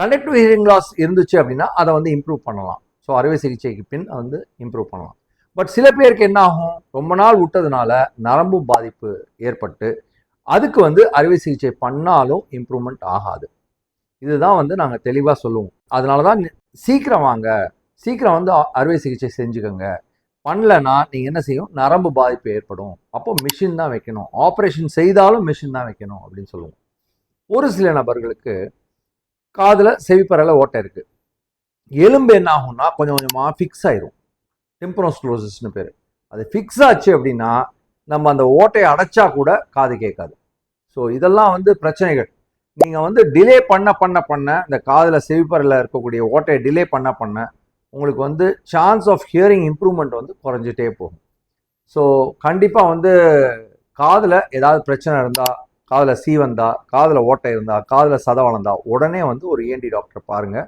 Conductive hearing loss இருந்துச்சு அப்படின்னா அதை வந்து இம்ப்ரூவ் பண்ணலாம். ஸோ அறுவை சிகிச்சைக்கு பின் வந்து இம்ப்ரூவ் பண்ணலாம். பட் சில பேருக்கு என்ன ஆகும்? ரொம்ப நாள் விட்டதுனால நரம்பு பாதிப்பு ஏற்பட்டு அதுக்கு வந்து அறுவை சிகிச்சை பண்ணாலும் இம்ப்ரூவ்மெண்ட் ஆகாது. இதுதான் வந்து நாங்கள் தெளிவாக சொல்லுவோம். அதனால தான் சீக்கிரம் வாங்க. சீக்கிரம் வந்து அறுவை சிகிச்சை செஞ்சுக்கோங்க. பண்ணலன்னா நீங்கள் என்ன செய்யும்? நரம்பு பாதிப்பு ஏற்படும். அப்போ மிஷின் தான் வைக்கணும். ஆப்ரேஷன் செய்தாலும் மிஷின் தான் வைக்கணும் அப்படின்னு சொல்லுவோம். ஒரு சில நபர்களுக்கு காதில் செவிப்பறையில் ஓட்டை இருக்குது எலும்பு என்ன ஆகும்னா கொஞ்சம் கொஞ்சமாக ஃபிக்ஸ் ஆயிரும். டெம்பரோஸ்க்ளோசிஸ்னு பேர். அது ஃபிக்ஸ் ஆச்சு அப்படின்னா நம்ம அந்த ஓட்டையை அடைச்சா கூட காது கேட்காது. ஸோ இதெல்லாம் வந்து பிரச்சனைகள். நீங்கள் வந்து டிலே பண்ண பண்ண பண்ண இந்த காதில் செவிப்பறையில் இருக்கக்கூடிய ஓட்டையை டிலே பண்ண பண்ண உங்களுக்கு வந்து சான்ஸ் ஆஃப் ஹியரிங் இம்ப்ரூவ்மெண்ட் வந்து குறைஞ்சிட்டே போகும். ஸோ கண்டிப்பாக வந்து காதில் ஏதாவது பிரச்சனை இருந்தால் காதில் சீவந்தா காதில் ஓட்டை இருந்தால் காதில் சதை வளர்ந்தா உடனே வந்து ஒரு ஏன்டி டாக்டரை பாருங்கள்